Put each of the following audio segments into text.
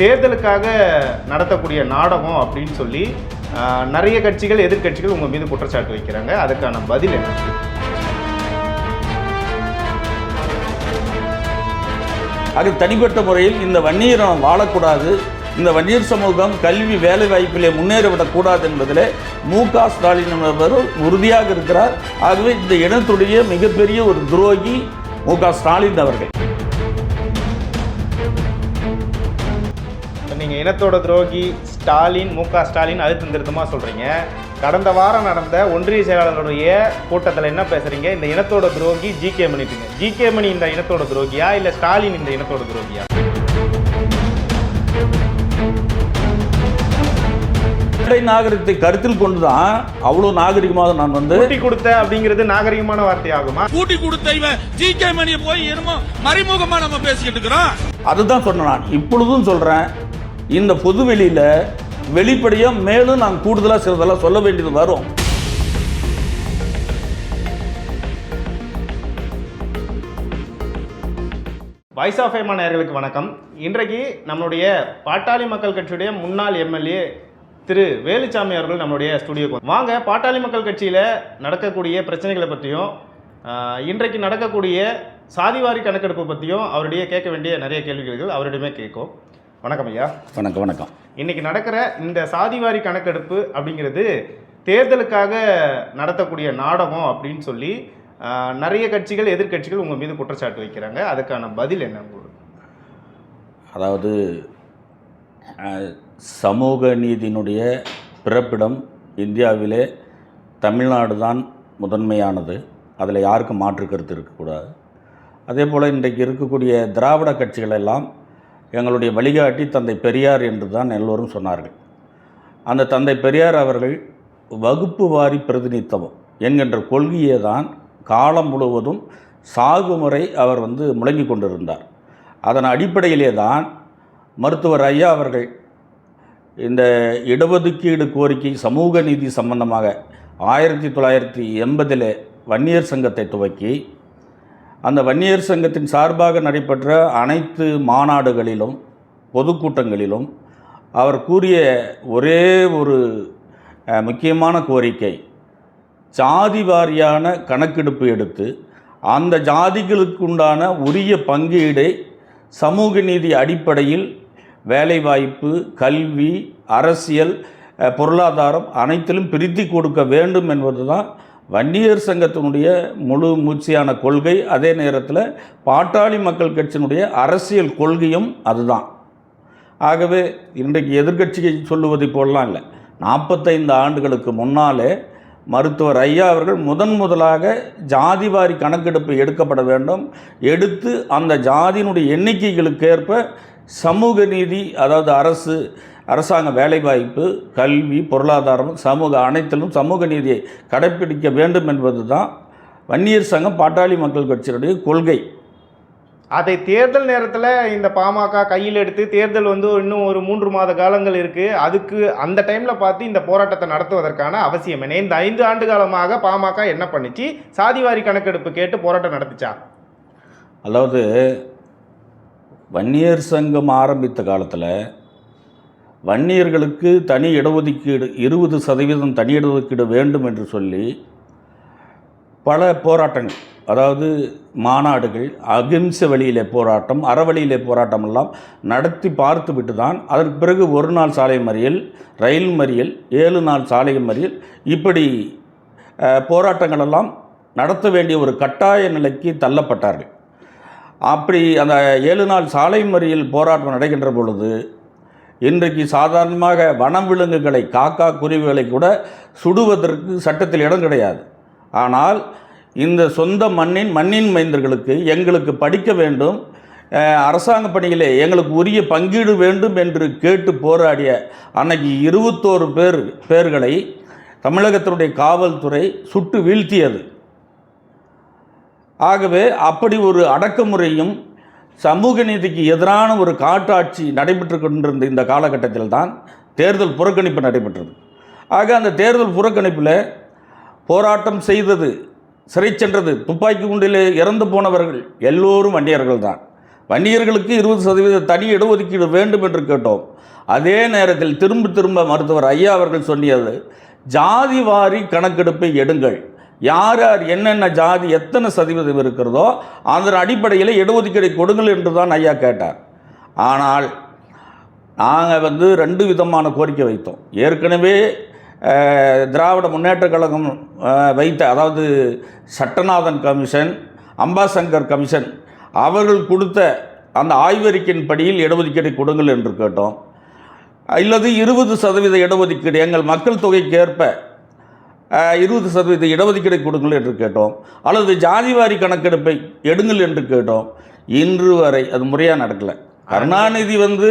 தேர்தலுக்காக நடத்தக்கூடிய நாடகம் அப்படின்னு சொல்லி நிறைய கட்சிகள் எதிர்க்கட்சிகள் உங்கள் மீது குற்றச்சாட்டு வைக்கிறாங்க. அதுக்கான பதில் என்ன? அது தனிப்பட்ட முறையில் இந்த வன்னியரம் வாழக்கூடாது. இந்த வன்னியர் சமூகம் கல்வி வேலை வாய்ப்பிலே முன்னேறிவிடக்கூடாது என்பதில் மு க ஸ்டாலின் என்பவர் உறுதியாக இருக்கிறார். ஆகவே இந்த இனத்துடைய மிகப்பெரிய ஒரு துரோகி மு க ஸ்டாலின் அவர்கள். நீங்க இனத்தோட துரோகி ஸ்டாலின் மு க ஸ்டாலின் அழுத்தம் திருத்தமாக சொல்றீங்க. கடந்த வாரம் நடந்த ஒன்றிய செயலாளருடைய கூட்டத்தில் என்ன பேசுறீங்க? இந்த இனத்தோட துரோகி G K Mani G K Mani இந்த இனத்தோட துரோகியா? இல்ல ஸ்டாலின் இந்த இனத்தோட துரோகியா? நாகரிகத்தை கருத்தில் கொண்டுதான் அவ்வளவு நாகரிகமாக நான் வந்து கூட்டி கொடுத்த அப்படிங்கிறது நாகரிகமான வார்த்தை ஆகுமா கூட்டி கொடுத்த இவன் ஜி கே மணியை போய் என்னமோ மறைமுகமா நம்ம பேசிக்கிட்டு இருக்கிறோம் அதுதான் சொன்னேன் நான். இப்பொழுதும் சொல்றேன். இந்த பொது வெளியில மேலும் நான் கூடுதலாக சிலதெல்லாம் சொல்ல வேண்டியது வரும். வாய்ஸ் ஆஃப் ஏமா நேர்களுக்கு வணக்கம். இன்றைக்கு நம்மளுடைய பாட்டாளி மக்கள் கட்சியுடைய முன்னாள் எம்எல்ஏ திரு வேலுச்சாமி அவர்கள் நம்மளுடைய ஸ்டுடியோக்கு வாங்க பாட்டாளி மக்கள் கட்சியில் நடக்கக்கூடிய பிரச்சனைகளை பற்றியும் இன்றைக்கு நடக்கக்கூடிய சாதிவாரி கணக்கெடுப்பு பற்றியும் அவருடைய கேட்க வேண்டிய நிறைய கேள்விகள் அவரிடமே கேட்கும். வணக்கம் ஐயா. வணக்கம் வணக்கம். இன்னைக்கு நடக்கிற இந்த சாதிவாரி கணக்கெடுப்பு அப்படிங்கிறது தேர்தலுக்காக நடத்தக்கூடிய நாடகம் அப்படின்னு சொல்லி நிறைய கட்சிகள் எதிர்க்கட்சிகள் உங்கள் மீது குற்றச்சாட்டு வைக்கிறாங்க. அதுக்கான பதில் என்ன அதாவது சமூக நீதியினுடைய பிறப்பிடம் இந்தியாவிலே தமிழ்நாடு தான் முதன்மையானது. அதில் யாருக்கும் மாற்று கருத்து இருக்கக்கூடாது. அதே போல் இன்றைக்கு இருக்கக்கூடிய திராவிட கட்சிகள் எல்லாம் எங்களுடைய வழிகாட்டி தந்தை பெரியார் என்று தான் எல்லோரும் சொன்னார்கள். அந்த தந்தை பெரியார் அவர்கள் வகுப்பு வாரி பிரதிநிதித்துவம் என்கின்ற கொள்கையை தான் காலம் முழுவதும் சாகுமுறை அவர் வந்து முழங்கி கொண்டிருந்தார். அதன் அடிப்படையிலே தான் மருத்துவர் ஐயா அவர்கள் இந்த இடஒதுக்கீடு கோரிக்கை சமூக நீதி சம்பந்தமாக ஆயிரத்தி தொள்ளாயிரத்தி எண்பதில் வன்னியர் சங்கத்தை துவக்கி அந்த வன்னியர் சங்கத்தின் சார்பாக நடைபெற்ற அனைத்து மாநாடுகளிலும் பொதுக்கூட்டங்களிலும் அவர் கூறிய ஒரே ஒரு முக்கியமான கோரிக்கை. ஜாதி வாரியான கணக்கெடுப்பு எடுத்து அந்த ஜாதிகளுக்குண்டான உரிய பங்கீடை சமூக நீதி அடிப்படையில் வேலைவாய்ப்பு கல்வி அரசியல் பொருளாதாரம் அனைத்திலும் பிரித்து கொடுக்க வேண்டும் என்பதுதான் வன்னியர் சங்கத்தினுடைய முழு மூச்சியான கொள்கை அதே நேரத்தில் பாட்டாளி மக்கள் கட்சியினுடைய அரசியல் கொள்கையும் அதுதான். ஆகவே இன்றைக்கு எதிர்கட்சியை சொல்லுவதை போலலாம் இல்லை. நாற்பத்தைந்து ஆண்டுகளுக்கு முன்னாலே மருத்துவர் ஐயா அவர்கள் முதன் முதலாக ஜாதிவாரி கணக்கெடுப்பு எடுக்கப்பட வேண்டும். எடுத்து அந்த ஜாதியினுடைய எண்ணிக்கைகளுக்கு ஏற்ப சமூக நீதி அதாவது அரசு அரசாங்க வேலைவாய்ப்பு கல்வி பொருளாதாரம் சமூக அனைத்திலும் சமூக நீதியை கடைப்பிடிக்க வேண்டும் என்பது தான் வன்னியர் சங்கம் பாட்டாளி மக்கள் கட்சியினுடைய கொள்கை. அதை தேர்தல் நேரத்தில் இந்த பாமக கையில் எடுத்து தேர்தல் வந்து இன்னும் ஒரு மூன்று மாத காலங்கள் இருக்குது அதுக்கு அந்த டைமில் பார்த்து இந்த போராட்டத்தை நடத்துவதற்கான அவசியம் என்ன? இந்த ஐந்து ஆண்டு காலமாக பாமக என்ன பண்ணிச்சு? சாதிவாரி கணக்கெடுப்பு கேட்டு போராட்டம் நடத்துச்சா? அதாவது வன்னியர் சங்கம் ஆரம்பித்த காலத்தில் வன்னியர்களுக்கு தனி இடஒதுக்கீடு இருபது சதவீதம் தனி இடஒதுக்கீடு வேண்டும் என்று சொல்லி பல போராட்டங்கள் அதாவது மாநாடுகள் அகிம்சை வழியிலே போராட்டம் அறவழியிலே போராட்டம் எல்லாம் நடத்தி பார்த்துவிட்டு தான் அதற்கு பிறகு ஒரு நாள் சாலை மறியல் ரயில் மறியல் ஏழு நாள் சாலை மறியல் இப்படி போராட்டங்களெல்லாம் நடத்த வேண்டிய ஒரு கட்டாய நிலைக்கு தள்ளப்பட்டார்கள். அப்படி அந்த ஏழு நாள் சாலை மறியல் போராட்டம் நடக்கின்ற பொழுது இன்றைக்கு சாதாரணமாக வனவிலங்குகளை காக்கா குருவிகளை கூட சுடுவதற்கு சட்டத்தில் இடம் கிடையாது. ஆனால் இந்த சொந்த மண்ணின் மண்ணின் மைந்தர்களுக்கு எங்களுக்கு படிக்க வேண்டும் அரசாங்க பணியிலே எங்களுக்கு உரிய பங்கீடு வேண்டும் என்று கேட்டு போராடிய அன்னைக்கு இருபத்தோரு பேர் பேர்களை தமிழகத்தினுடைய காவல்துறை சுட்டு வீழ்த்தியது. ஆகவே அப்படி ஒரு அடக்குமுறையும் சமூக நீதிக்கு எதிரான ஒரு காட்டாட்சி நடைபெற்று கொண்டிருந்த இந்த காலகட்டத்தில் தான் தேர்தல் புறக்கணிப்பு நடைபெற்றது. ஆக அந்த தேர்தல் புறக்கணிப்பில் போராட்டம் செய்தது சிறை சென்றது துப்பாக்கி குண்டிலே இறந்து போனவர்கள் எல்லோரும் வன்னியர்கள் தான் வன்னியர்களுக்கு இருபது சதவீத தனி இடஒதுக்கீடு வேண்டும் என்று கேட்டோம். அதே நேரத்தில் திரும்ப திரும்ப மருத்துவர் ஐயா அவர்கள் சொன்னியது ஜாதி வாரி கணக்கெடுப்பை எடுங்கள். யார் யார் என்னென்ன ஜாதி எத்தனை சதவீதம் இருக்கிறதோ அதன் அடிப்படையில் இடஒதுக்கீடு கொடுங்கள் என்று தான் ஐயா கேட்டார். ஆனால் நாங்கள் வந்து ரெண்டு விதமான கோரிக்கை வைத்தோம். ஏற்கனவே திராவிட முன்னேற்றக் கழகம் வைத்த அதாவது சட்டநாதன் கமிஷன் அம்பாசங்கர் கமிஷன் அவர்கள் கொடுத்த அந்த ஆய்வறிக்கையின் படியில் இடஒதுக்கீடு கொடுங்கள் என்று கேட்டோம். அல்லது இருபது சதவீத இடஒதுக்கீடு எங்கள் மக்கள் தொகைக்கு ஏற்ப இருபது சதவீத இடஒதுக்கீடை கொடுங்கள் என்று கேட்டோம். அல்லது ஜாதிவாரி கணக்கெடுப்பை எடுங்கள் என்று கேட்டோம். இன்று வரை அது முறையாக நடக்கலை. கருணாநிதி வந்து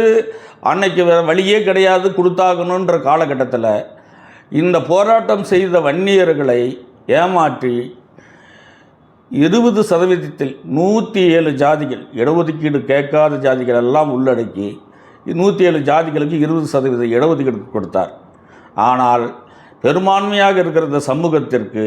அன்னைக்கு வேற வழியே கிடையாது கொடுத்தாகணுன்ற காலகட்டத்தில் இந்த போராட்டம் செய்த வன்னியர்களை ஏமாற்றி இருபது சதவீதத்தில் நூற்றி ஏழு ஜாதிகள் இடஒதுக்கீடு கேட்காத ஜாதிகள் எல்லாம் உள்ளடக்கி நூற்றி ஏழு ஜாதிகளுக்கு இருபது சதவீத இடஒதுக்கீடு கொடுத்தார். ஆனால் பெரும்பான்மையாக இருக்கிற இந்த சமூகத்திற்கு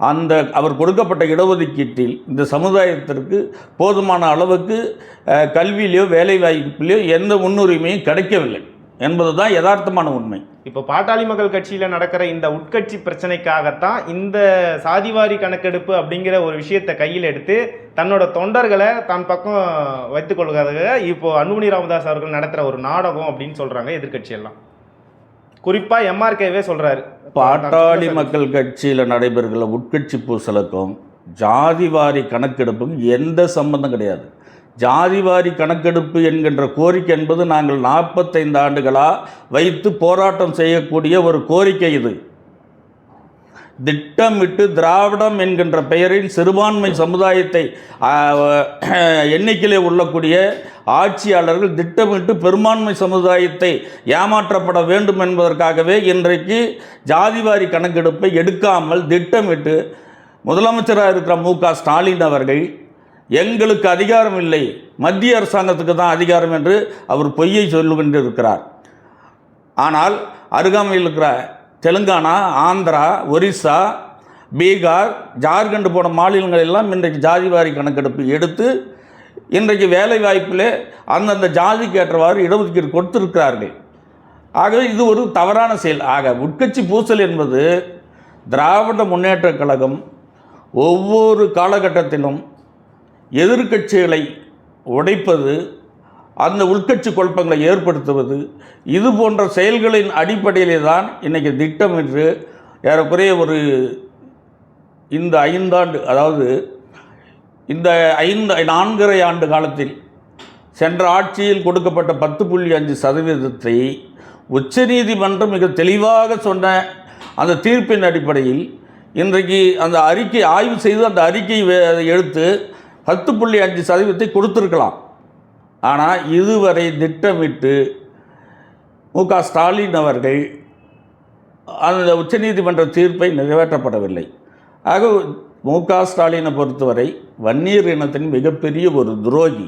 அந்த அவர் கொடுக்கப்பட்ட இடஒதுக்கீட்டில் இந்த சமுதாயத்திற்கு போதுமான அளவுக்கு அஹ், கல்வியிலையோ வேலைவாய்ப்பிலையோ எந்த முன்னுரிமையும் கிடைக்கவில்லை என்பது தான் யதார்த்தமான உண்மை. இப்போ பாட்டாளி மக்கள் கட்சியில் நடக்கிற இந்த உட்கட்சி பிரச்சனைக்காகத்தான் இந்த சாதிவாரி கணக்கெடுப்பு அப்படிங்கிற ஒரு விஷயத்தை கையில் எடுத்து தன்னோட தொண்டர்களை தன் பக்கம் வைத்துக் இப்போ அன்புமணி ராமதாஸ் அவர்கள் நடத்துகிற ஒரு நாடகம் அப்படின்னு சொல்கிறாங்க எதிர்கட்சியெல்லாம் குறிப்பாக எம்ஆர்கேவே சொல்கிறாரு பாட்டாளி மக்கள் கட்சியில் நடைபெறுகிற உட்கட்சி பூசலுக்கும் ஜாதிவாரி கணக்கெடுப்புக்கும் எந்த சம்பந்தம் கிடையாது. ஜாதிவாரி கணக்கெடுப்பு என்கின்ற கோரிக்கை என்பது நாங்கள் நாற்பத்தைந்து ஆண்டுகளாக வைத்து போராட்டம் செய்யக்கூடிய ஒரு கோரிக்கை இது. திட்டமிட்டு திராவிடம் என்கின்ற பெயரில் சிறுபான்மை சமுதாயத்தை எண்ணிக்கையிலே உள்ளக்கூடிய ஆட்சியாளர்கள் திட்டமிட்டு பெரும்பான்மை சமுதாயத்தை ஏமாற்றப்பட வேண்டும் என்பதற்காகவே இன்றைக்கு ஜாதிவாரி கணக்கெடுப்பை எடுக்காமல் திட்டமிட்டு முதலமைச்சராக இருக்கிற மு க ஸ்டாலின் அவர்கள் எங்களுக்கு அதிகாரம் இல்லை மத்திய அரசாங்கத்துக்கு தான் அதிகாரம் என்று அவர் பொய்யை சொல்லுகின்றிருக்கிறார் ஆனால் அருகாமையில் இருக்கிற தெலுங்கானா ஆந்திரா ஒரிசா பீகார் ஜார்க்கண்ட் போன மாநிலங்கள் எல்லாம் இன்றைக்கு ஜாதிவாரி கணக்கெடுப்பு எடுத்து இன்றைக்கு வேலை வாய்ப்பில் அந்தந்த ஜாதிக்கு ஏற்றவாறு இடஒதுக்கீடு கொடுத்திருக்கிறார்கள். ஆகவே இது ஒரு தவறான செயல். ஆக உட்கட்சி பூசல் என்பது திராவிட முன்னேற்றக் கழகம் ஒவ்வொரு காலகட்டத்திலும் எதிர்க்கட்சிகளை உடைப்பது அந்த உள்கட்சி குழப்பங்களை ஏற்படுத்துவது இது போன்ற செயல்களின் அடிப்படையிலே தான் இன்றைக்கி என்று ஏறக்குறைய ஒரு இந்த ஐந்தாண்டு அதாவது இந்த ஐந்து நான்கரை ஆண்டு காலத்தில் சென்ற ஆட்சியில் கொடுக்கப்பட்ட பத்து புள்ளி அஞ்சு சதவீதத்தை உச்சநீதிமன்றம் மிக தெளிவாக சொன்ன அந்த தீர்ப்பின் அடிப்படையில் இன்றைக்கு அந்த அறிக்கை ஆய்வு செய்து அந்த அறிக்கையை எடுத்து பத்து புள்ளி அஞ்சு சதவீதத்தை கொடுத்துருக்கலாம். ஆனால் இதுவரை திட்டமிட்டு மு க ஸ்டாலின் அவர்கள் அந்த உச்சநீதிமன்ற தீர்ப்பை நிறைவேற்றப்படவில்லை. ஆக மு க ஸ்டாலினை பொறுத்தவரை வன்னியர் இனத்தின் மிகப்பெரிய ஒரு துரோகி.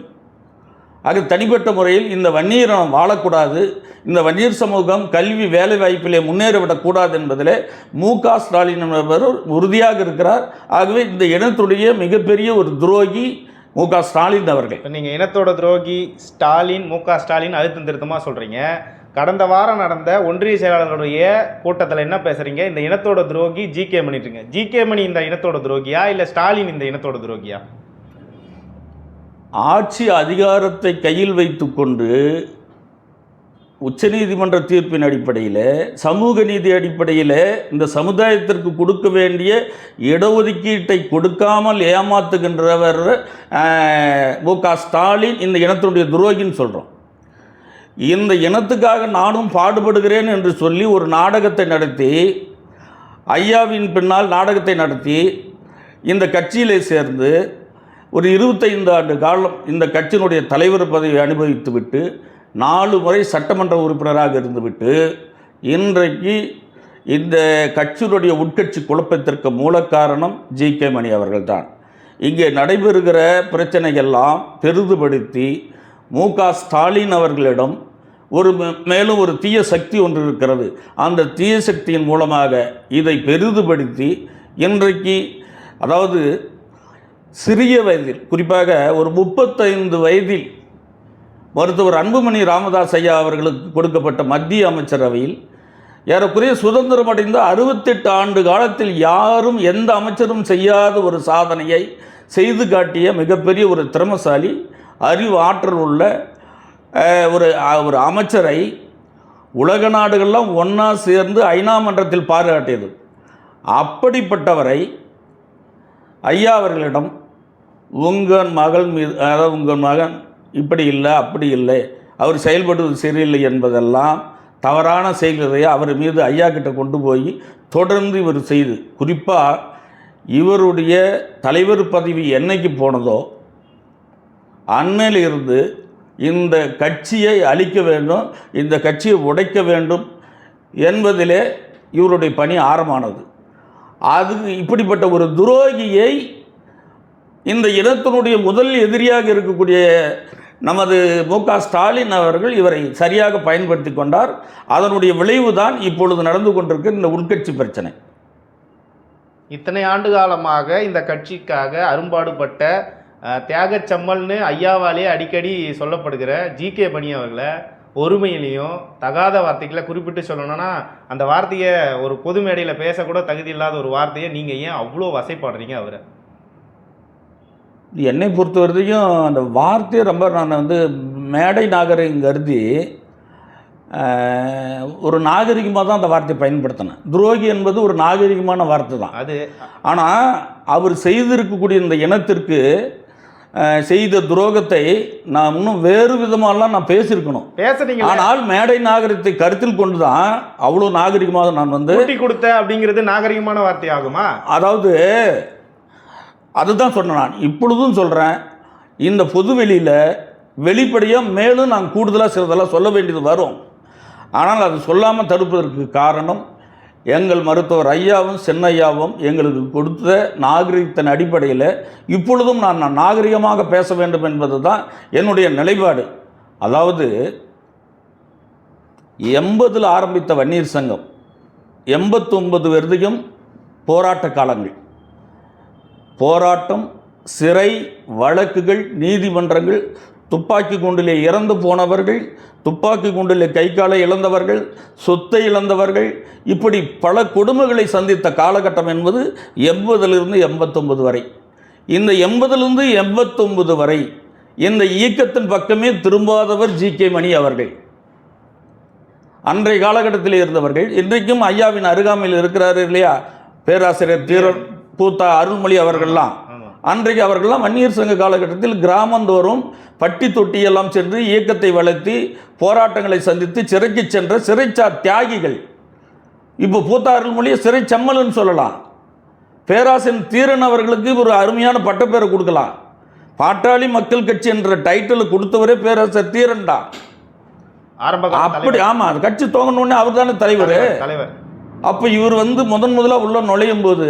ஆக தனிப்பட்ட முறையில் இந்த வன்னியர் இனம் வாழக்கூடாது இந்த வன்னியர் சமூகம் கல்வி வேலை வாய்ப்பிலே முன்னேறிவிடக்கூடாது என்பதில் மு க ஸ்டாலின் என்பவர் உறுதியாக இருக்கிறார். ஆகவே இந்த இனத்துடைய மிகப்பெரிய ஒரு துரோகி மு க ஸ்டாலின் அவர்கள். நீங்கள் இனத்தோட துரோகி ஸ்டாலின் மு க ஸ்டாலின் அழுத்தம் திருத்தமாக சொல்கிறீங்க கடந்த வாரம் நடந்த ஒன்றிய செயலாளருடைய கூட்டத்தில் என்ன பேசுகிறீங்க இந்த இனத்தோட துரோகி ஜி கே மணிட்டுங்க. ஜி கே மணி இந்த இனத்தோட துரோகியா? இல்லை ஸ்டாலின் இந்த இனத்தோட துரோகியா? ஆட்சி அதிகாரத்தை கையில் வைத்துக்கொண்டு உச்சநீதிமன்ற தீர்ப்பின் அடிப்படையில் சமூக நீதி அடிப்படையில் இந்த சமுதாயத்திற்கு கொடுக்க வேண்டிய இடஒதுக்கீட்டை கொடுக்காமல் ஏமாத்துகின்றவர் மு க ஸ்டாலின் இந்த இனத்தினுடைய துரோகின்னு சொல்கிறோம் இந்த இனத்துக்காக நானும் பாடுபடுகிறேன் என்று சொல்லி ஒரு நாடகத்தை நடத்தி ஐயாவின் பின்னால் நாடகத்தை நடத்தி இந்த கட்சியிலே சேர்ந்து ஒரு இருபத்தைந்து ஆண்டு காலம் இந்த கட்சியினுடைய தலைவர் பதவியை அனுபவித்துவிட்டு நாலு முறை சட்டமன்ற உறுப்பினராக இருந்துவிட்டு இன்றைக்கு இந்த கட்சியினுடைய உட்கட்சி குழப்பத்திற்கு மூல காரணம் ஜி கே மணி அவர்கள்தான். இங்கே நடைபெறுகிற பிரச்சனைகள்லாம் பெரிதுபடுத்தி மு க ஸ்டாலின் அவர்களிடம் ஒரு மே- மேலும் ஒரு தீய சக்தி ஒன்று இருக்கிறது. அந்த தீய சக்தியின் மூலமாக இதை பெரிதுபடுத்தி இன்றைக்கு அதாவது சிறிய வயதில் குறிப்பாக ஒரு முப்பத்தைந்து வயதில் மருத்துவர் அன்புமணி ராமதாஸ் ஐயா அவர்களுக்கு கொடுக்கப்பட்ட மத்திய அமைச்சரவையில் ஏறக்குறைய சுதந்திரம் அடைந்த அறுபத்தெட்டு ஆண்டு காலத்தில் யாரும் எந்த அமைச்சரும் செய்யாத ஒரு சாதனையை செய்து காட்டிய மிகப்பெரிய ஒரு திறமசாலி அறிவு ஆற்றல் உள்ள ஒரு ஒரு அமைச்சரை உலக நாடுகள்லாம் ஒன்றா சேர்ந்து ஐநா மன்றத்தில் பாராட்டியது. அப்படிப்பட்டவரை ஐயா அவர்களிடம் உங்கள் மகள் மீது அதாவது உங்கள் மகன் இப்படி இல்லை அப்படி இல்லை. அவர் செயல்படுவது சரியில்லை என்பதெல்லாம் தவறான செயல்களை அவர் மீது ஐயா கிட்ட கொண்டு போய் தொடர்ந்து இவர் செய்து குறிப்பாக இவருடைய தலைவர் பதவி என்னைக்கு போனதோ அண்மையில் இருந்து இந்த கட்சியை அழிக்க வேண்டும் இந்த கட்சியை உடைக்க வேண்டும் என்பதிலே இவருடைய பணி ஆரம்பமானது அது இப்படிப்பட்ட ஒரு துரோகியை இந்த இனத்தினுடைய முதல் எதிரியாக இருக்கக்கூடிய நமது மு ஸ்டாலின் அவர்கள் இவரை சரியாக பயன்படுத்தி கொண்டார். அதனுடைய விளைவு தான் இப்பொழுது நடந்து கொண்டிருக்கிற இந்த உள்கட்சி பிரச்சனை. இத்தனை ஆண்டு காலமாக இந்த கட்சிக்காக அரும்பாடுபட்ட அஹ், தியாகச் ஐயாவாலே அடிக்கடி சொல்லப்படுகிற ஜி கே பணி அவர்களை ஒருமையிலையும் தகாத வார்த்தைகளை குறிப்பிட்டு சொல்லணும்னா அந்த வார்த்தையை ஒரு பொது மேடையில் பேசக்கூட தகுதி இல்லாத ஒரு வார்த்தையை நீங்கள் ஏன் அவ்வளோ வசைப்பாடுறீங்க அவரை? என்னை பொறுத்த வரைக்கும் அந்த வார்த்தையை ரொம்ப நான் வந்து மேடை நாகரிகம் கருதி ஒரு நாகரிகமாக தான் அந்த வார்த்தையை பயன்படுத்தினேன். துரோகி என்பது ஒரு நாகரிகமான வார்த்தை தான். அது ஆனால் அவர் செய்திருக்கக்கூடிய இந்த இனத்திற்கு செய்த துரோகத்தை நான் இன்னும் வேறு விதமாலாம் நான் பேசியிருக்கணும். பேசுறீங்க ஆனால் மேடை நாகரிகத்தை கருத்தில் கொண்டு தான் அவ்வளோ நாகரிகமாக நான் வந்து கொடுத்த அப்படிங்கிறது நாகரிகமான வார்த்தை ஆகுமா அதாவது அதுதான் சொன்னேன் நான். இப்பொழுதும் சொல்கிறேன் இந்த பொதுவெளியில் வெளிப்படையாக மேலும் நான் கூடுதலாக சிலதெல்லாம் சொல்ல வேண்டியது வரும். ஆனால் அது சொல்லாமல் தடுப்பதற்கு காரணம் எங்கள் மருத்துவர் ஐயாவும் சென்னையாவும் எங்களுக்கு கொடுத்த நாகரிகத்தின் அடிப்படையில் இப்பொழுதும் நான் நான் நாகரிகமாக பேச வேண்டும் என்பது தான் என்னுடைய நிலைப்பாடு. அதாவது எண்பதில் ஆரம்பித்த வன்னீர் சங்கம் எண்பத்தொன்பது வரையும் போராட்ட காலங்கள். போராட்டம் சிறை வழக்குகள் நீதிமன்றங்கள் துப்பாக்கி குண்டிலே இறந்து போனவர்கள் துப்பாக்கி குண்டிலே கை காலை இழந்தவர்கள் சொத்தை இழந்தவர்கள் இப்படி பல கொடுமைகளை சந்தித்த காலகட்டம் என்பது எண்பதிலிருந்து எண்பத்தொம்பது வரை. இந்த எண்பதிலிருந்து எண்பத்தொன்பது வரை இந்த இயக்கத்தின் பக்கமே திரும்பாதவர் ஜி. கே. மணி அவர்கள். அன்றைய காலகட்டத்தில் இருந்தவர்கள் இன்றைக்கும் ஐயாவின் அருகாமையில் இருக்கிறார் இல்லையா? பேராசிரியர் தீரன். பூத்தா அருள்மொழி அவர்கள்லாம். அன்றைக்கு அவர்கள்லாம் வன்னியர் சங்க காலகட்டத்தில் கிராமந்தோறும் பட்டி தொட்டியெல்லாம் சென்று இயக்கத்தை வளர்த்தி போராட்டங்களை சந்தித்து சிறைக்கு சென்ற சிறைச்சார் தியாகிகள். இப்போ பூத்தா அருள்மொழியை சிறை செம்மல்னு சொல்லலாம். பேராசின் தீரன் அவர்களுக்கு ஒரு அருமையான பட்டப்பேரை கொடுக்கலாம். பாட்டாளி மக்கள் கட்சி என்ற டைட்டில் கொடுத்தவரே பேராசிரியர் தீரன் தான் அப்படி ஆமாம் கட்சி துவங்கணுன்னே அவர் தானே தலைவர்? அப்போ இவர் வந்து முதன் முதலாக உள்ள நுழையும் போது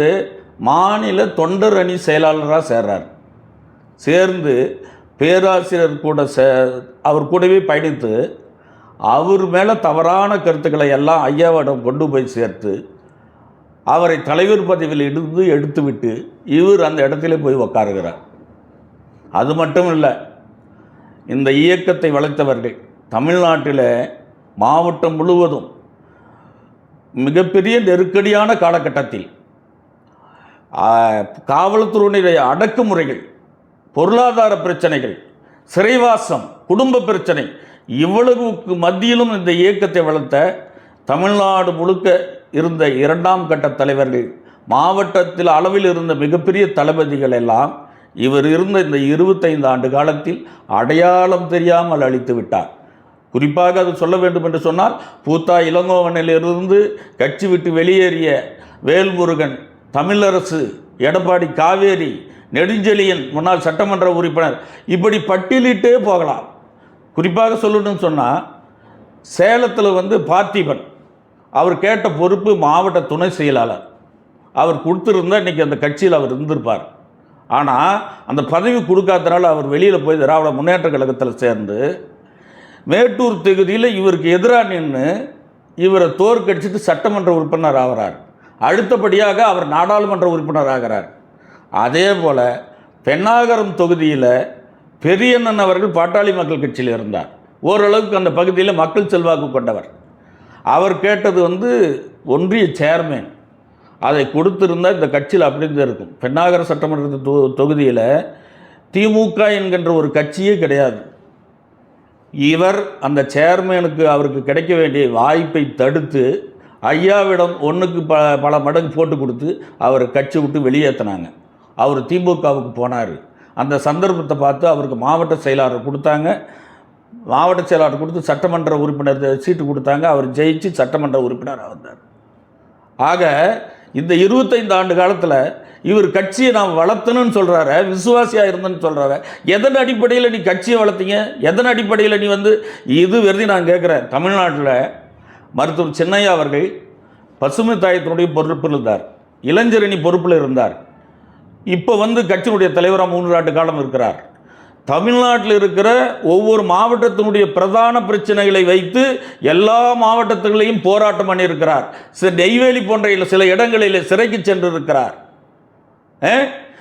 மாநில தொண்டர் அணி செயலாளராக சேர்றார். சேர்ந்து பேராசிரியர் கூட சே அவர் கூடவே பயணித்து அவர் மேலே தவறான கருத்துக்களை எல்லாம் ஐயாவிடம் கொண்டு போய் சேர்த்து அவரை தலைவர் பதவியில் இருந்து எடுத்துவிட்டு இவர் அந்த இடத்துல போய் உக்காருகிறார். அது மட்டும் இல்லை இந்த இயக்கத்தை வளர்த்தவர்கள் தமிழ்நாட்டில் மாவட்டம் முழுவதும் மிகப்பெரிய நெருக்கடியான காலகட்டத்தில் காவல்துறையினுடைய அடக்குமுறைகள் பொருளாதார பிரச்சனைகள் சிறைவாசம் குடும்ப பிரச்சனை இவ்வளவுக்கு மத்தியிலும் இந்த இயக்கத்தை வளர்த்த தமிழ்நாடு முழுக்க இருந்த இரண்டாம் கட்ட தலைவர்கள் மாவட்டத்தில் அளவில் இருந்த மிகப்பெரிய தளபதிகள் எல்லாம் இவர் இருந்த இந்த இருபத்தைந்து ஆண்டு காலத்தில் அடையாளம் தெரியாமல் அழித்து விட்டார். குறிப்பாக அது சொல்ல வேண்டும் என்று சொன்னால் பூத்தா இளங்கோவனிலிருந்து கட்சி விட்டு வெளியேறிய வேல்முருகன் தமிழரசு எடப்பாடி காவேரி நெடுஞ்செழியன் முன்னாள் சட்டமன்ற உறுப்பினர் இப்படி பட்டியலிட்டே போகலாம். குறிப்பாக சொல்லணும்னு சொன்னால் சேலத்தில் வந்து பார்த்திபன் அவர் கேட்ட பொறுப்பு மாவட்ட துணை செயலாளர். அவர் கொடுத்துருந்தா இன்றைக்கி அந்த கட்சியில் அவர் இருந்திருப்பார். ஆனால் அந்த பதவி கொடுக்காதனால அவர் வெளியில் போய் திராவிட முன்னேற்ற கழகத்தில் சேர்ந்து மேட்டூர் தொகுதியில் இவருக்கு எதிராக நின்று இவரை தோற்கடிச்சிட்டு சட்டமன்ற உறுப்பினர் ஆகிறார். அடுத்தபடியாக அவர் நாடாளுமன்ற உறுப்பினர் ஆகிறார் அதே போல் பெண்ணாகரம் தொகுதியில் பெரியண்ணன் அவர்கள் பாட்டாளி மக்கள் கட்சியில் இருந்தார். ஓரளவுக்கு அந்த பகுதியில் மக்கள் செல்வாக்கு கொண்டவர். அவர் கேட்டது வந்து ஒன்றிய சேர்மேன். அதை கொடுத்திருந்தால் இந்த கட்சியில் அப்படி தான் இருக்கும். பெண்ணாகர சட்டமன்ற தொ தொகுதியில் திமுக என்கின்ற ஒரு கட்சியே கிடையாது. இவர் அந்த சேர்மேனுக்கு அவருக்கு கிடைக்க வேண்டிய வாய்ப்பை தடுத்து ஐயாவிடம் ஒன்றுக்கு ப பல மடங்கு போட்டு கொடுத்து அவர் கட்சி விட்டு வெளியேற்றினாங்க அவர் திமுகவுக்கு போனார். அந்த சந்தர்ப்பத்தை பார்த்து அவருக்கு மாவட்ட செயலாளர் கொடுத்தாங்க. மாவட்ட செயலாளர் கொடுத்து சட்டமன்ற உறுப்பினர் சீட்டு கொடுத்தாங்க. அவர் ஜெயிச்சு சட்டமன்ற உறுப்பினராக வந்தார் ஆக இந்த இருபத்தைந்து ஆண்டு காலத்தில் இவர் கட்சியை நாம் வளர்த்தணும்னு சொல்கிறார விசுவாசியாக இருந்தேன்னு சொல்கிறார எதன் அடிப்படையில் நீ கட்சியை வளர்த்தீங்க? எதன் அடிப்படையில் நீ வந்து இது வெறுதி நான் கேட்குறேன் தமிழ்நாட்டில் மருத்துவர் சின்னையா அவர்கள் பசுமை தாயத்தினுடைய பொறுப்பில் இருந்தார். இளைஞரணி பொறுப்பில் இருந்தார். இப்போ வந்து கட்சியினுடைய தலைவராக மூன்று ஆண்டு காலம் இருக்கிறார். தமிழ்நாட்டில் இருக்கிற ஒவ்வொரு மாவட்டத்தினுடைய பிரதான பிரச்சனைகளை வைத்து எல்லா மாவட்டத்துகளையும் போராட்டம் பண்ணியிருக்கிறார். சில நெய்வேலி போன்ற சில இடங்களில் சிறைக்கு சென்றிருக்கிறார். ஆ?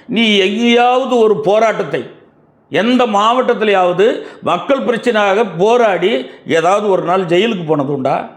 நீ எங்கேயாவது ஒரு போராட்டத்தை எந்த மாவட்டத்திலேயாவது மக்கள் பிரச்சனையாக போராடி ஏதாவது ஒரு நாள் ஜெயிலுக்கு போனது உண்டா?